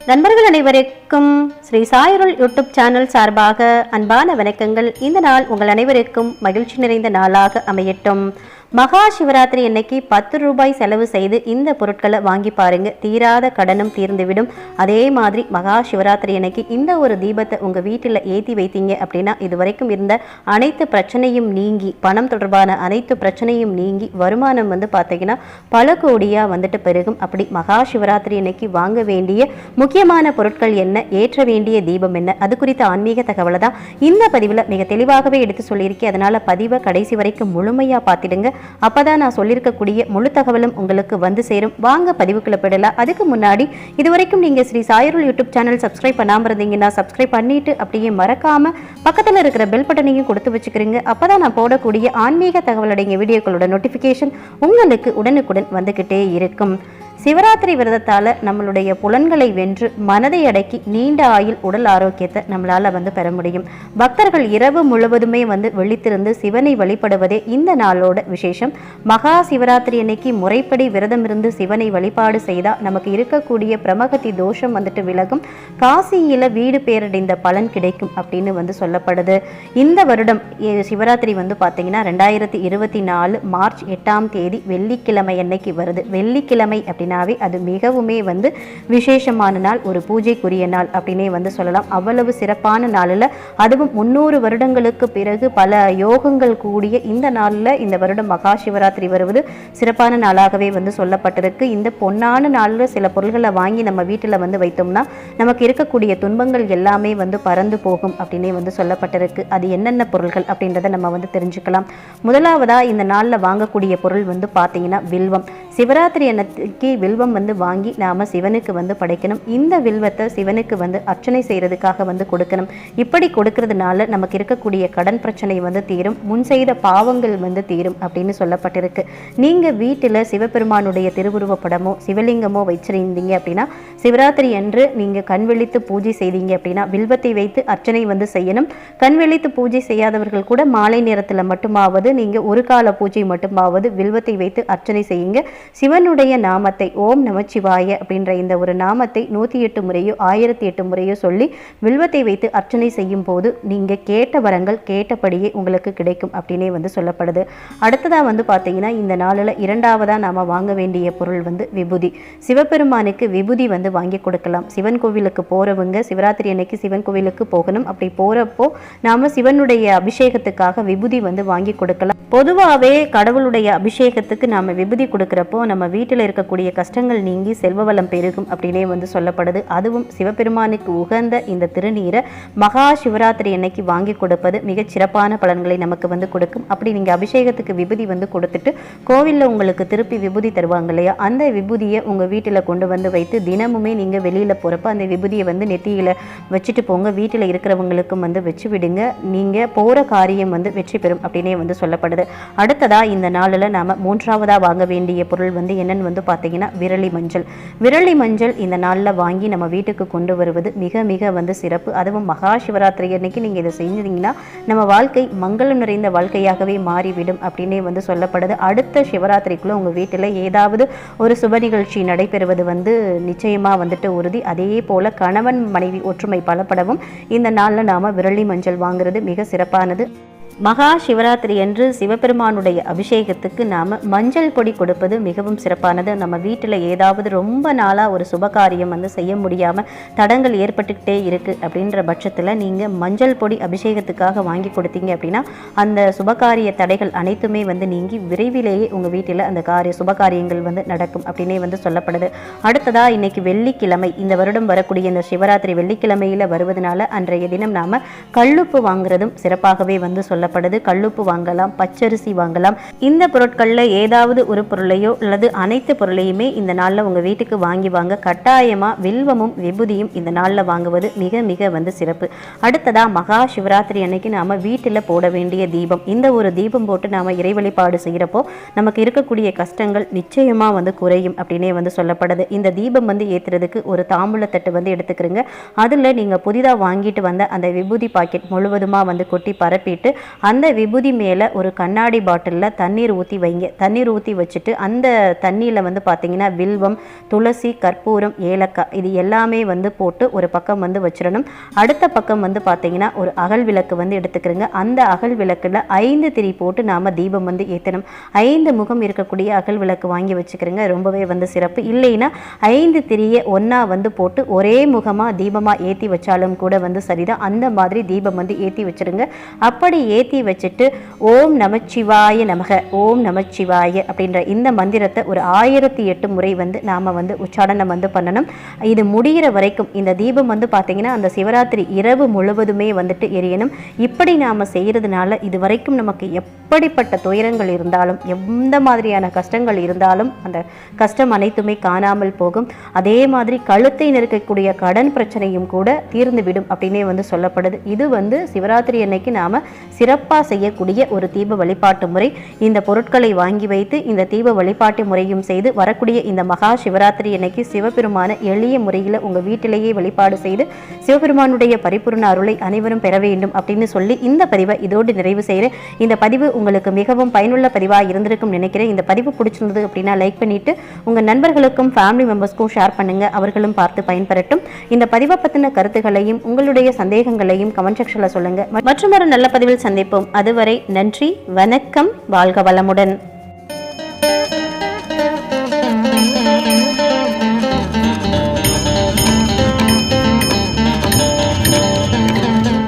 நண்பர்கள் அனைவருக்கும் ஸ்ரீ சாயருள் யூடியூப் சேனல் சார்பாக அன்பான வணக்கங்கள். இந்த நாள் உங்கள் அனைவருக்கும் மகிழ்ச்சி நிறைந்த நாளாக அமையட்டும். மகா சிவராத்திரி அன்னைக்கு பத்து ரூபாய் செலவு செய்து இந்த பொருட்களை வாங்கி பாருங்க. தீராத கடனும் தீர்ந்துவிடும். அதே மாதிரி மகா சிவராத்திரி அன்னைக்கு இந்த ஒரு தீபத்தை உங்கள் வீட்டில் ஏற்றி வைத்தீங்க அப்படின்னா இது வரைக்கும் இருந்த அனைத்து பிரச்சனையும் நீங்கி பணம் தொடர்பான அனைத்து பிரச்சனையும் நீங்கி வருமானம் வந்து பார்த்தீங்கன்னா பல கோடியாக வந்துட்டு பெருகும். அப்படி மகா சிவராத்திரி அன்னைக்கு வாங்க வேண்டிய முக்கியமான பொருட்கள் என்ன? ஏற்ற வேண்டிய தீபம் என்ன? அது குறித்த ஆன்மீக தகவலை தான் இந்த பதிவில் மிக தெளிவாகவே எடுத்து சொல்லியிருக்கேன் அதனால் பதிவை கடைசி வரைக்கும் முழுமையாக பார்த்துடுங்க. அப்பதான் நான் சொல்லியிருக்கக்கூடிய முழு தகவலும் உங்களுக்கு வந்து சேரும். வாங்க பதிவுக்குள்ள போயிடலாம். அதுக்கு முன்னாடி இது வரைக்கும் நீங்கள் ஸ்ரீ சாயருள் யூடியூப் சேனல் சப்ஸ்கிரைப் பண்ணாமல் இருந்தீங்கன்னா சப்ஸ்கிரைப் பண்ணிட்டு அப்படியே மறக்காமல் பக்கத்தில் இருக்கிற பெல் பட்டனையும் கொடுத்து வச்சுக்கிறீங்க. அப்பதான் நான் போடக்கூடிய ஆன்மீக தகவல் அடங்கிய வீடியோக்களோட நோட்டிஃபிகேஷன் உங்களுக்கு உடனுக்குடன் வந்துக்கிட்டே இருக்கும். சிவராத்திரி விரதத்தால் நம்மளுடைய புலன்களை வென்று மனதை அடக்கி நீண்ட ஆயுள் உடல் ஆரோக்கியத்தை நம்மளால் வந்து பெற முடியும். பக்தர்கள் இரவு முழுவதுமே வந்து விழித்திருந்து சிவனை வழிபடுவதே இந்த நாளோட விசேஷம். மகா சிவராத்திரி அன்னைக்கு முறைப்படி விரதம் இருந்து சிவனை வழிபாடு செய்தால் நமக்கு இருக்கக்கூடிய பிரமகத்தி தோஷம் வந்துட்டு விலகும். காசியில் வீடு பேரடைந்த பலன் கிடைக்கும் அப்படின்னு வந்து சொல்லப்படுது. இந்த வருடம் சிவராத்திரி வந்து பார்த்தீங்கன்னா ரெண்டாயிரத்தி இருபத்தி நாலு மார்ச் எட்டாம் தேதி வெள்ளிக்கிழமை அன்னைக்கு வருது. வெள்ளிக்கிழமை அப்படின்னாவே அது மிகவுமே வந்து விசேஷமான நாள் ஒரு பூஜைக்குரிய நாள் அப்படின்னே வந்து சொல்லலாம். அவ்வளவு சிறப்பான நாளில் அதுவும் முந்நூறு வருடங்களுக்கு பிறகு பல யோகங்கள் கூடிய இந்த நாளில் இந்த வருடம் மகா சிவராத்திரி வருவது சிறப்பான நாளாகவே வந்து சொல்லப்பட்டிருக்கு. இந்த பொன்னான நாளில் சில பொருள்களை வாங்கி நம்ம வீட்டில் வந்து வைத்தோம்னா நமக்கு இருக்கக்கூடிய துன்பங்கள் எல்லாமே வந்து பறந்து போகும் அப்படின்னே வந்து சொல்லப்பட்டிருக்கு. அது என்னென்ன பொருள்கள் அப்படின்றத நம்ம வந்து தெரிஞ்சுக்கலாம். முதலாவதா இந்த நாளில் வாங்கக்கூடிய பொருள் வந்து பார்த்தீங்கன்னா வில்வம். சிவராத்திரி அன்னைக்கு வில்வம் வந்து வாங்கி நாம சிவனுக்கு வந்து படைக்கணும். இந்த வில்வத்தை சிவனுக்கு வந்து அர்ச்சனை செய்யறதுக்காக வந்து கொடுக்கணும். இப்படி கொடுக்கறதுனால நமக்கு இருக்கக்கூடிய கடன் பிரச்சனை வந்து தீரும். முன் செய்த பாவங்கள் வந்து தீரும் அப்படின்னு சொல்லப்பட்டிருக்கு. நீங்க வீட்டில் சிவபெருமானுடைய திருவுருவ படமோ சிவலிங்கமோ வச்சிருந்தீங்க அப்படின்னா சிவராத்திரி அன்று நீங்க கண் விழித்து பூஜை செய்தீங்க அப்படின்னா வில்வத்தை வைத்து அர்ச்சனை வந்து செய்யணும். கண் விழித்து பூஜை செய்யாதவர்கள் கூட மாலை நேரத்தில் மட்டுமாவது நீங்க ஒரு கால பூஜை மட்டுமாவது வில்வத்தை வைத்து அர்ச்சனை செய்யுங்க. சிவனுடைய நாமத்தை ஓம் நமச்சிவாய அப்படின்ற இந்த ஒரு நாமத்தை நூற்றி எட்டு முறையோ ஆயிரத்தி எட்டு முறையோ சொல்லி வில்வத்தை வைத்து அர்ச்சனை செய்யும் போது நீங்கள் கேட்ட வரங்கள் கேட்டபடியே உங்களுக்கு கிடைக்கும் அப்படின்னே வந்து சொல்லப்படுது. அடுத்ததாக வந்து பார்த்தீங்கன்னா இந்த நாளில் இரண்டாவதாக நாம் வாங்க வேண்டிய பொருள் வந்து விபூதி. சிவபெருமானுக்கு விபூதி வந்து வாங்கி கொடுக்கலாம். சிவன் கோவிலுக்கு போகிறவங்க சிவராத்திரி அன்னைக்கு சிவன் கோவிலுக்கு போகணும். அப்படி போகிறப்போ நாம் சிவனுடைய அபிஷேகத்துக்காக விபூதி வந்து வாங்கி கொடுக்கலாம். பொதுவாகவே கடவுளுடைய அபிஷேகத்துக்கு நாம் விபூதி கொடுக்குறப்போ நம்ம வீட்டில் இருக்கக்கூடிய கஷ்டங்கள் நீங்கி செல்வ வளம் பெருகும் அப்படின்னே வந்து சொல்லப்படுது. அதுவும் சிவபெருமானுக்கு உகந்த இந்த திருநீரை மகா சிவராத்திரி அன்னைக்கு வாங்கி கொடுப்பது மிகச் சிறப்பான பலன்களை நமக்கு வந்து கொடுக்கும். அப்படி நீங்கள் அபிஷேகத்துக்கு விபூதி வந்து கொடுத்துட்டு கோவிலில் உங்களுக்கு திருப்பி விபூதி தருவாங்க இல்லையா? அந்த விபூதியை உங்கள் வீட்டில் கொண்டு வந்து வைத்து தினமுமே நீங்கள் வெளியில் போகிறப்ப அந்த விபூதியை வந்து நெத்தியில் வச்சுட்டு போங்க. வீட்டில் இருக்கிறவங்களுக்கும் வந்து வச்சு விடுங்க. நீங்கள் போகிற காரியம் வந்து வெற்றி பெறும் அப்படின்னே வந்து சொல்லப்படுது. அடுத்ததாக இந்த நாளில் நாம் மூன்றாவதாக வாங்க வேண்டிய பொருள் வந்து என்னென்னு வந்து பார்த்தீங்கன்னா விரலி மஞ்சள். விரலி மஞ்சள் இந்த நாளில் வாங்கி நம்ம வீட்டுக்கு கொண்டு வருவது மிக மிக வந்து சிறப்பு. அதுவும் மகா சிவராத்திரி அன்னைக்கு நீங்கள் இதை செஞ்சீங்கன்னா நம்ம வாழ்க்கை மங்களம் நிறைந்த வாழ்க்கையாகவே மாறிவிடும் அப்படின்னே வந்து சொல்லப்படுது. அடுத்த சிவராத்திரிக்குள்ளே உங்கள் வீட்டில் ஏதாவது ஒரு சுப நிகழ்ச்சி நடைபெறுவது வந்து நிச்சயமாக வந்துட்டு உறுதி. அதே போல் கணவன் மனைவி ஒற்றுமை பலப்படவும் இந்த நாளில் நாம் விரலி மஞ்சள் வாங்குறது மிக சிறப்பானது. மகா சிவராத்திரி என்று சிவபெருமானுடைய அபிஷேகத்துக்கு நாம் மஞ்சள் பொடி கொடுப்பது மிகவும் சிறப்பானது. நம்ம வீட்டில் ஏதாவது ரொம்ப நாளாக ஒரு சுபகாரியம் வந்து செய்ய முடியாமல் தடங்கள் ஏற்பட்டுக்கிட்டே இருக்குது அப்படின்ற பட்சத்தில் நீங்கள் மஞ்சள் பொடி அபிஷேகத்துக்காக வாங்கி கொடுத்தீங்க அப்படின்னா அந்த சுபகாரிய தடைகள் அனைத்துமே வந்து நீங்கி விரைவிலேயே உங்கள் வீட்டில் அந்த காரிய சுபகாரியங்கள் வந்து நடக்கும் அப்படின்னே வந்து சொல்லப்படுது. அடுத்ததாக இன்னைக்கு வெள்ளிக்கிழமை இந்த வருடம் வரக்கூடிய இந்த சிவராத்திரி வெள்ளிக்கிழமையில் வருவதனால அன்றைய தினம் நாம் கல்லுப்பு வாங்குறதும் சிறப்பாகவே வந்து சொல்ல சொல்லப்படுது. கல்லுப்பு வாங்கலாம் பச்சரிசி வாங்கலாம். இந்த பொருட்களில் ஏதாவது ஒரு பொருளையோ அல்லது அனைத்து பொருளையுமே இந்த நாளில் உங்கள் வீட்டுக்கு வாங்கி வாங்க. கட்டாயமாக வில்வமும் விபூதியும் இந்த நாளில் வாங்குவது மிக மிக வந்து சிறப்பு. அடுத்ததாக மகா சிவராத்திரி அன்னைக்கு நாம் வீட்டில் போட வேண்டிய தீபம். இந்த ஒரு தீபம் போட்டு நாம் இறை வழிபாடு செய்கிறப்போ நமக்கு இருக்கக்கூடிய கஷ்டங்கள் நிச்சயமாக வந்து குறையும் அப்படின்னே வந்து சொல்லப்படுது. இந்த தீபம் வந்து ஏற்றுறதுக்கு ஒரு தாம்பூலத்தட்டு வந்து எடுத்துக்கிறீங்க. அதில் நீங்கள் புதிதாக வாங்கிட்டு வந்த அந்த விபூதி பாக்கெட் முழுவதுமாக வந்து கொட்டி பரப்பிட்டு அந்த விபூதி மேலே ஒரு கண்ணாடி பாட்டிலில் தண்ணீர் ஊற்றி வைங்க. தண்ணீர் ஊற்றி வச்சுட்டு அந்த தண்ணியில் வந்து பார்த்தீங்கன்னா வில்வம் துளசி கற்பூரம் ஏலக்காய் இது எல்லாமே வந்து போட்டு ஒரு பக்கம் வந்து வச்சிடணும். அடுத்த பக்கம் வந்து பார்த்திங்கன்னா ஒரு அகல் விளக்கு வந்து எடுத்துக்கிறோங்க. அந்த அகல் விளக்கில் ஐந்து திரி போட்டு நாம் தீபம் வந்து ஏற்றணும் ஐந்து முகம் இருக்கக்கூடிய அகல் விளக்கு வாங்கி வச்சுக்கிறோங்க. ரொம்பவே வந்து சிறப்பு. இல்லைன்னா ஐந்து திரியை ஒன்றா வந்து போட்டு ஒரே முகமாக தீபமாக ஏற்றி வச்சாலும் கூட வந்து சரிதான். அந்த மாதிரி தீபம் வந்து ஏற்றி வச்சிருங்க. அப்படி ஏற்றி ஏற்றி வச்சுட்டு ஓம் நமச்சிவாய நமக ஓம் நமச்சிவாய அப்படின்ற இந்த மந்திரத்தை ஒரு ஆயிரத்தி எட்டு முறை வந்து நாம் வந்து உச்சாடனம் வந்து பண்ணணும். இது முடிகிற வரைக்கும் இந்த தீபம் வந்து பார்த்திங்கன்னா அந்த சிவராத்திரி இரவு முழுவதுமே வந்துட்டு எரியணும். இப்படி நாம் செய்கிறதுனால இது வரைக்கும் நமக்கு எப்படிப்பட்ட துயரங்கள் இருந்தாலும் எந்த மாதிரியான கஷ்டங்கள் இருந்தாலும் அந்த கஷ்டம் அனைத்துமே காணாமல் போகும். அதே மாதிரி கழுத்தை நெருக்கக்கூடிய கடன் பிரச்சனையும் கூட தீர்ந்துவிடும் அப்படின்னே வந்து சொல்லப்படுது. இது வந்து சிவராத்திரி அன்னைக்கு நாம் சிறப்பு சிறப்பாக செய்யக்கூடிய ஒரு தீப வழிபாட்டு முறை. இந்த பொருட்களை வாங்கி வைத்து இந்த தீப வழிபாட்டு முறையும் செய்து வரக்கூடிய இந்த மகா சிவராத்திரி அன்னைக்கு சிவபெருமான எளிய முறையில் உங்கள் வீட்டிலேயே வழிபாடு செய்து சிவபெருமானுடைய பரிபூர்ண அருளை அனைவரும் பெற வேண்டும் அப்படின்னு சொல்லி இந்த பதிவை இதோடு நிறைவு செய்கிறேன் இந்த பதிவு உங்களுக்கு மிகவும் பயனுள்ள பதிவாக இருந்திருக்கும் நினைக்கிறேன். இந்த பதிவு பிடிச்சிருந்தது அப்படின்னா லைக் பண்ணிட்டு உங்கள் நண்பர்களுக்கும் ஃபேமிலி மெம்பர்ஸ்க்கும் ஷேர் பண்ணுங்கள் அவர்களும் பார்த்து பயன்பெறட்டும். இந்த பதிவை பற்றின கருத்துக்களையும் உங்களுடைய சந்தேகங்களையும் கமெண்ட் செக்ஷனில் சொல்லுங்கள் மற்றும் ஒரு நல்ல பதிவில் சந்திப்போம். அதுவரை நன்றி வணக்கம் வாழ்க வளமுடன்.